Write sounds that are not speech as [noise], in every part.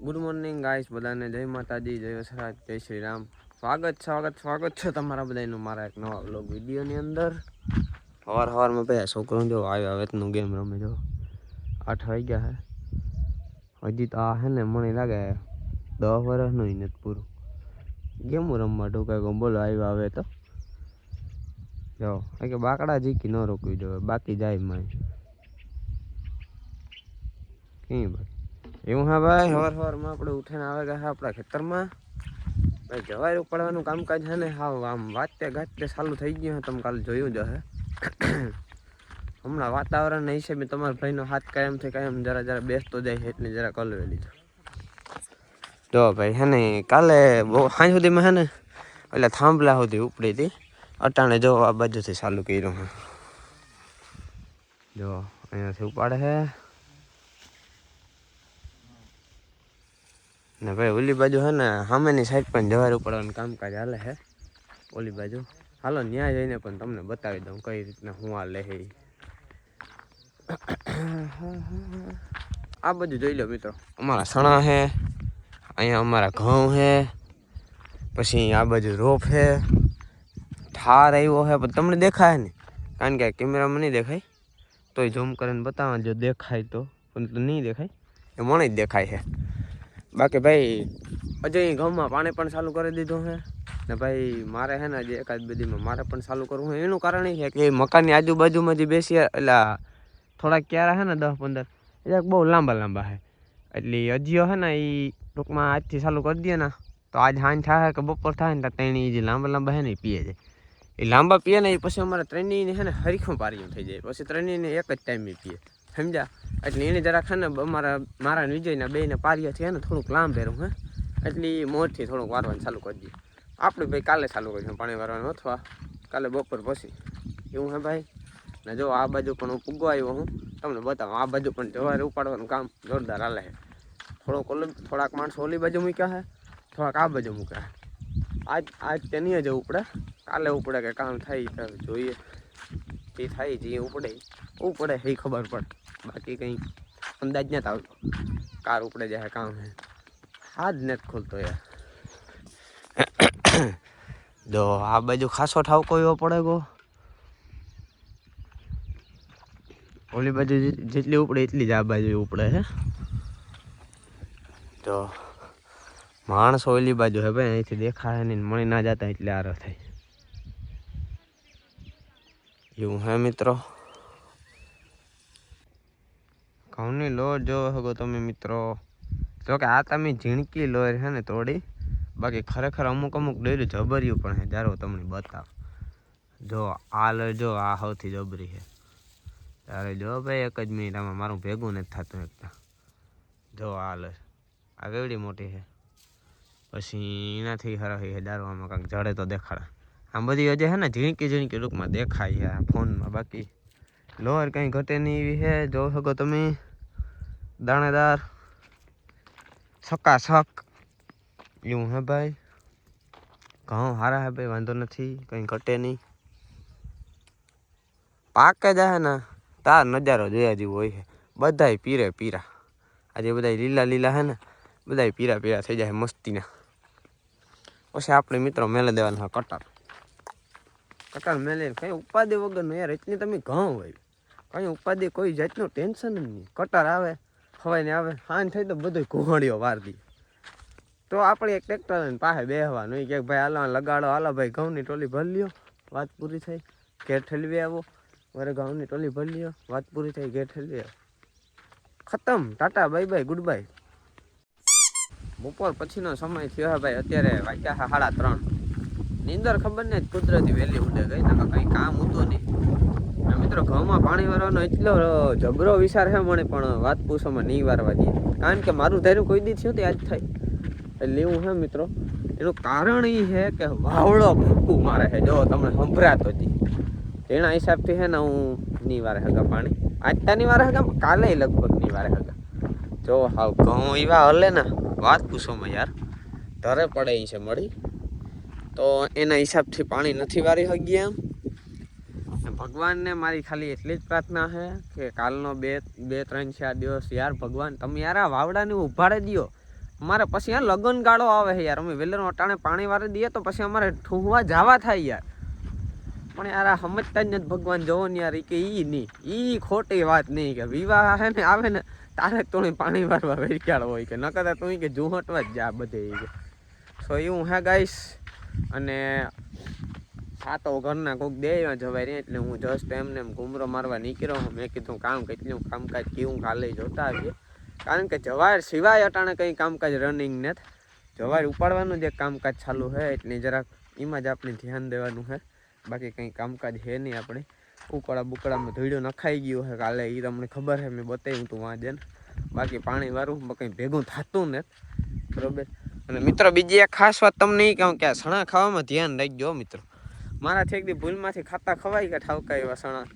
Good morning guys બધાને જય માતાજી, જય વસરાજ, જય શ્રી રામ સ્વાગત સ્વાગત સ્વાગત છે તમારા બધાનું મારા એક નવા બ્લોગ વિડીયોની અંદર. સવાર સવારમાં ભાઈ છોકરો જો આવ્યો વેતનું ગેમ રમે જો આઠ વાગ્યા હે હજી તો આ હે ને, મને લાગે દસ વર્ષનું નથી પૂરું. ગેમું રમવા ટૂંકા બોલો, આવ્યો આવે તો. જો કે બાકડા જીકી ન રોકવી જોઈએ, બાકી જાય માં કઈ એવું હા ભાઈ સવાર સવારમાં આપણે ઉઠીને આવે ગયા આપણા ખેતરમાં. ભાઈ, જવાય ઉપાડવાનું કામકાજ છે ને? હા આમ વાતે ગાતે ચાલુ થઈ ગયું હે તમે કાલે જોયું જ હશે. [coughs] હમણાં વાતાવરણના હિસાબે તમારા ભાઈનો હાથ કાયમથી કાયમ જરા જરા બેસતો જાય છે, એટલે જરા કલવે લીધો. જો ભાઈ, હે ને, કાલે બહુ સાંજ સુધીમાં હે ને, એટલે થાંભલા સુધી ઉપડી હતી. અટાણે જો આ બાજુથી ચાલુ કર્યું હે. જો, અહીંયાથી ઉપાડે છે ને ભાઈ, ઓલી બાજુ હે ને, સામેની સાઈડ પણ જવાર ઉપાડવાનું કામકાજ હાલે છે ઓલી બાજુ. હાલો, ન્યા જઈને પણ તમને બતાવી દઉં કઈ રીતના હું આ લે. આ બધું જોઈ લો મિત્રો, અમારા સણા છે અહીંયા અમારા ઘઉં છે પછી આ બાજુ રોપ છે ઠાર આવ્યો છે પણ તમને દેખાય ને કારણ કે કેમેરામાં નહીં દેખાય. તોય ઝૂમ કરીને બતાવવા જો દેખાય તો, પણ નહીં દેખાય. એ મને જ દેખાય છે બાકી ભાઈ અજય ઘઉંમાં પાણી પણ ચાલુ કરી દીધું છે. ને ભાઈ, મારે છે ને જે એકાદ બધીમાં મારે પણ ચાલુ કરવું છે. એનું કારણ એ છે કે મકાનની આજુબાજુમાં જે બેસી એટલે થોડાક ક્યારા છે ને, દસ પંદર, એ બહુ લાંબા લાંબા છે. એટલે અજીઓ છે ને એ ટૂંકમાં આજથી ચાલુ કરી દે ને, તો આજ સાંજ થાય કે બપોર થાય ને ત્રણ જે લાંબા લાંબા છે ને એ પીએ જાય એ લાંબા પીએ ને એ પછી અમારે ત્રણેયને છે ને, હરીખું પારિયું થઈ જાય. પછી ત્રણેયને એક જ ટાઈમે પીએ. સમજ્યા એટલે એને જરાક છે ને અમારા મારા વિજયના બેને પારિયાથી છે ને થોડુંક લાંબ પહેરું હે? એટલે મોરથી થોડુંક વારવાનું ચાલુ કરી દઈએ. આપણે ભાઈ કાલે ચાલુ કરીશું પાણી વારવાનું, અથવા કાલે બપોર પછી. એવું હે ભાઈ? ને જો આ બાજુ પણ હું પૂગવા આવ્યો હું, તમને બતાવું. આ બાજુ પણ જવારે ઉપાડવાનું કામ જોરદાર હાલે છે. થોડોક થોડાક માણસો ઓલી બાજુ મૂક્યા છે થોડાક આ બાજુ મૂક્યા આજ આજ તે નહીં જ ઉપડે. કાલે ઉપડે કે કામ થાય જોઈએ. જે થાય જે ઉપડે ઉપડે એ ખબર પડે. બાકી કંઈ અંદાજ નથી આવતો. કાર ઉપડે જાય કામ હે હાથ નથી ખોલતો યાર. [coughs] જો, આ બાજુ ખાસો ઠાવકો એવો પડે ગો? ઓલી બાજુ જે- જેટલી ઉપડે એટલી જ આ બાજુ ઉપડે છે તો માણસો ઓલી બાજુ હે ભાઈ, અહીંથી દેખાય નહીં, મળી ના જતા એટલે આરો થાય. એવું હે મિત્રો? ઘઉંની લોર જોવો હગો તમે મિત્રો. જો કે આ તમે ઝીણકી લોર છે ને થોડી. બાકી ખરેખર અમુક અમુક ડેરી જબર્યું પણ છે જ્યારે તમને બતાવ. જો આ લોર જો આ સૌથી જબરી છે તારે જો ભાઈ, એક જ મિનિટ આમાં મારું ભેગું નથી થતું એકતા જો આ લોર આ કેવડી મોટી છે પછી એનાથી હરખી છે દારૂમાં કાંઈક જડે તો દેખાડે. આમ બધી હજી છે ને ઝીણકી ઝીણકી રૂપમાં દેખાય છે આ ફોનમાં. બાકી લોહર કંઈ ઘટે નહીં એવી છે જો શકો તમે. દાણેદાર સકાસક એવું હે ભાઈ? ઘઉં સારા હે ભાઈ, વાંધો નથી, કંઈ ઘટે નહીં. પાકે જાય ને, તાર નજારો જોયા જેવું હોય છે બધાય પીરે પીરા. આજે બધા લીલા લીલા હે ને, બધાય પીરા પીરા થઈ જાય મસ્તીના. પછી આપણે મિત્રો મેલે દેવાના કટર. કટર મેલે કઈ ઉપાધિ વગરનું યાર, એટલી તમે ઘઉં હોય. કઈ ઉપાધિ કોઈ જાતનું ટેન્શન જ નહીં. કટર આવે. ખવાય ને આવે હાન થઈ તો બધું ઘોડીઓ વારતી તો આપણે એક ટ્રેક્ટર લઈને પાસે બેહવાનું. કે ભાઈ હાલો લગાડો. હાલો ભાઈ, ઘઉંની ટોલી ભરી લ્યો. વાત પૂરી થઈ. ઘેર ઠેલવી આવો. વરે ઘઉંની ટોલી ભરી લ્યો. વાત પૂરી થઈ, ઘેર ઠેલવી આવો. ખતમ. Tata, bye bye, goodbye. બપોર પછીનો સમય થયો હે ભાઈ. અત્યારે વાગ્યા છે સાડા ત્રણ. નીંદર ખબર નહીં કુદરતી વહેલી ઉડે. ગઈ તમે કંઈ કામ હતું નહીં. મિત્રો, ઘઉંમાં પાણી વારવાનો એટલો જબરો વિચાર છે મને, પણ વાત પૂછવામાં નહીં વારવા દે. કારણ કે મારું ધૈર્ય કોઈ દી થયું તે આજ થાય. એટલે એવું છે મિત્રો, એનું કારણ એ છે કે વાવડો ભૂકું મારે છે. જો તમને સંભળાતો હતી એના હિસાબથી છે ને હું નહીં વારે હગા પાણી. આજ નહીં વારે હગા, કાલે લગભગ નહીં વારે હગા. જો હાવ ઘઉં એવા હલે ને, વાત પૂછોમાં યાર. ધરે પડે છે મળી. તો એના હિસાબથી પાણી નથી વારી હગી એમ. ભગવાનને મારી ખાલી એટલી જ પ્રાર્થના છે કે કાલનો બે બે, ત્રણ, ચાર દિવસ યાર ભગવાન, તમે યાર આ વાવડાને ઉભાડે દ્યો. અમારે પછી આ લગન ગાળો આવે છે યાર. અમે વેલણ અટાણે પાણી વાળી દઈએ તો પછી અમારે ઠૂંવા જવા થાય યાર. પણ યાર આ સમજતા જ નથી ભગવાન જોવો ને યાર કે ઈ નહીં. ઈ ખોટી વાત નહીં કે વિવાહ છે ને, આવે ને, તારે તો પાણી વારવા વેચાળ હોય કે ન કરતા તું કે જુહટવા જ જા બધે કે. સો એવું હે ગાઈશ અને આ તો ઘરના કોઈક દેવા જવાય રહે એટલે હું જસ્ટ એમને એમ ઘૂમરો મારવા નીકળ્યો મેં કીધું, કામ કેટલું? કામકાજ કેવું? કાલે જોતા આવીએ. કારણ કે જવાય સિવાય અટાણે કંઈ કામકાજ રનિંગ નથી. જવાય ઉપાડવાનું જે કામકાજ ચાલુ છે, એટલે જરાક એમાં જ આપણે ધ્યાન દેવાનું છે. બાકી કંઈ કામકાજ છે નહીં આપણે. ઉકળા બુકડામાં ધોઈડો નખાઈ ગયું છે કાલે એ તમને ખબર છે, મેં બતાવ્યું તું વાંજે બાકી પાણી વાળું કંઈ ભેગું થતું નથી. બરોબર? અને મિત્રો, બીજી એક ખાસ વાત તમને એ કહું કે આ સણા ખાવામાં ધ્યાન રાખજો મિત્રો. મારા ઠેકથી ભૂલમાંથી ખાતા ખવાઈ ગયા, ઠાવકા એવા સણા.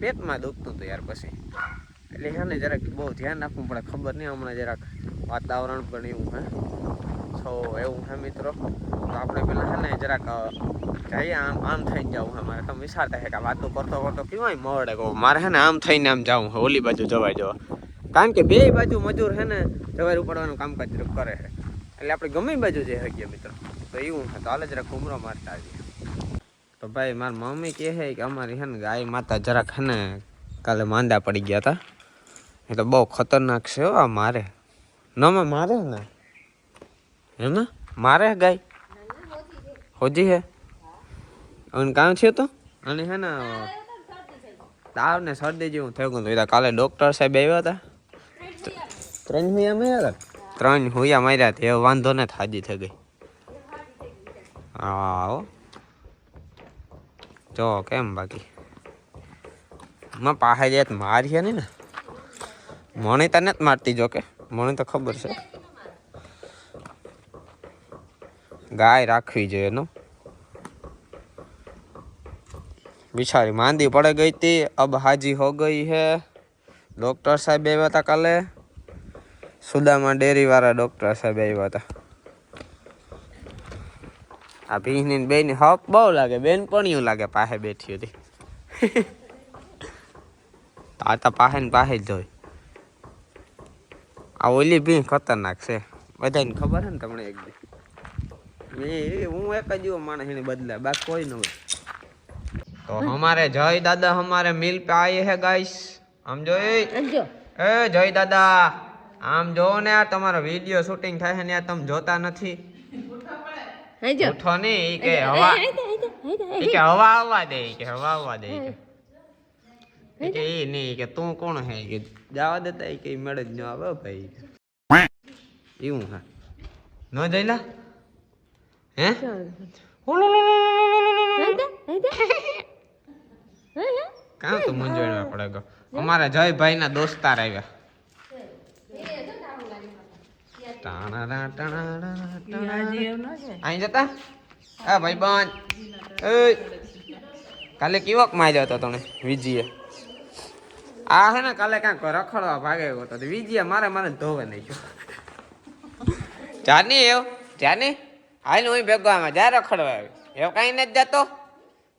પેટમાં દુખતું હતું યાર પછી. એટલે હે જરાક બહુ ધ્યાન રાખવું પડે, ખબર નહીં હમણાં જરાક વાતાવરણ પણ એવું, હે. સો એવું હે મિત્રો. તો આપણે પેલા હે ને જરાક જઈએ આમ આમ થઈને જવું હે મારે. તમે વિચારતા હે કે વાતો કરતો કરતો કેવાય મળે કહો મારે હે ને આમ થઈને આમ જવું હે, ઓલી બાજુ જવાય જવા. કારણ કે બે બાજુ મજૂર છે ને જવાય ઉપાડવાનું કામકાજ કરે છે એટલે આપણે ગમે બાજુ જઈ શકીએ મિત્રો. તો એવું હે, તો હાલ જરાક ઘૂમરો મારતા આવીએ. ભાઈ, મારી મમ્મી કહે છે કે અમારી છે ને ગાય માતા જરાક હે ને કાલે માંદા પડી ગયા હતા એ તો બહુ ખતરનાક છે હો આ મારે. ન મારે ને? હે ને? મારે ગાય? હોજી હે અને કામ છે તો? અને હે ને તાવ ને શરદી જેવું થયું હતું. એ કાલે ડૉક્ટર સાહેબ આવ્યા હતા ત્રણ હુયા માર્યા ત્રણ હુયા માર્યા હતા એ વાંધો ને થાજી થઈ ગઈ. હા, હો. જો કેમ બાકી? માં પાસે જાય મારી છે ને મણી તને જ મારતી જો કે મને તો ખબર છે. ગાય રાખવી જોઈએ એનો. બિચારી માંદી પડે ગઈ હતી, અબ હાજી હો ગઈ હે. ડૉક્ટર સાહેબ આવ્યા હતા કાલે. સુદામા ડેરીવાળા ડૉક્ટર સાહેબ આવ્યા હતા. આ ભીની બેન હપ બહુ લાગે બેન પણ એવું લાગે પાસે બેઠી હતી. આ તો પાસે ને પાસે જ હોય. આ ઓલી ભીં ખતરનાક છે. બધાને ખબર છે ને તમને એક હું એક જ એવો માણસ એને બદલા બાકી કોઈ ન હોય. તો અમારે જય દાદા અમારે મિલ પે આયે હે ગાઈસ. આમ જો એ જય દાદા. આમ જો ને આ તમારો વીડિયો શૂટિંગ થાય ને આ તમે જોતા નથી. અંજો ઉઠો નહીં ઈ કે હવા ઈ કે હવા આવવા દે કે હવા આવવા દે કે. કે ઈ નહીં કે તું કોણ હે? કે જવા દેતા કે મેળ જ ન આવે ભાઈ. એવું હા. ન જઈલા? હે? કાં તો મૂંઝવણમાં પડે ગયો. અમારા જયભાઈ ના દોસ્તાર આવ્યા. અહીં જતા? હા ભાઈ બન. કાલે કેવોક માર્યો હતો તને? વિજીએ આ હે ને કાલે કાંઈક રખડવા ભાગે ગયો હતો. વિજીએ મારે મારે ધોવે નહીં ગયો જાની એવ? જાની? હાલ હું ભેગો આમાં. જા રખડવા આવી. એવો કાંઈ નથી જતો?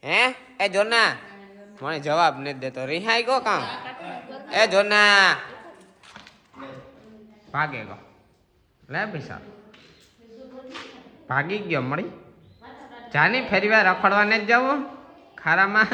હે? એ જોના. મને જવાબ નથી દેતો. રિહાઈ ગયો કામ? એ જોના. ભાગે ગયો. લે પૈસા ભાગી ગયો મળી. જાની ફેરવા રખડવાને જ જવું. ખારામાં.